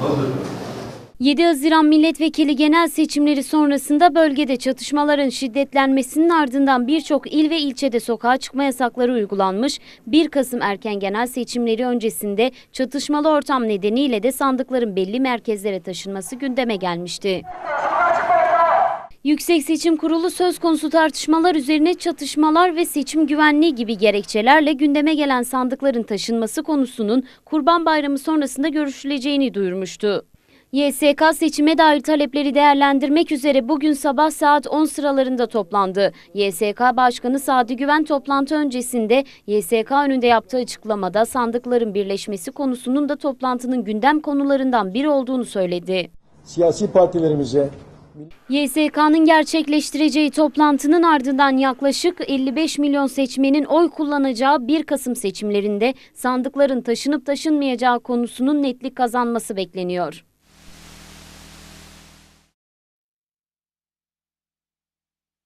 Hazır. 7 Haziran milletvekili genel seçimleri sonrasında bölgede çatışmaların şiddetlenmesinin ardından birçok il ve ilçede sokağa çıkma yasakları uygulanmış. 1 Kasım erken genel seçimleri öncesinde çatışmalı ortam nedeniyle de sandıkların belli merkezlere taşınması gündeme gelmişti. Yüksek Seçim Kurulu söz konusu tartışmalar üzerine çatışmalar ve seçim güvenliği gibi gerekçelerle gündeme gelen sandıkların taşınması konusunun Kurban Bayramı sonrasında görüşüleceğini duyurmuştu. YSK seçime dair talepleri değerlendirmek üzere bugün sabah saat 10 sıralarında toplandı. YSK Başkanı Sadi Güven toplantı öncesinde YSK önünde yaptığı açıklamada sandıkların birleşmesi konusunun da toplantının gündem konularından biri olduğunu söyledi. siyasi partilerimize YSK'nın gerçekleştireceği toplantının ardından yaklaşık 55 milyon seçmenin oy kullanacağı 1 Kasım seçimlerinde sandıkların taşınıp taşınmayacağı konusunun netlik kazanması bekleniyor.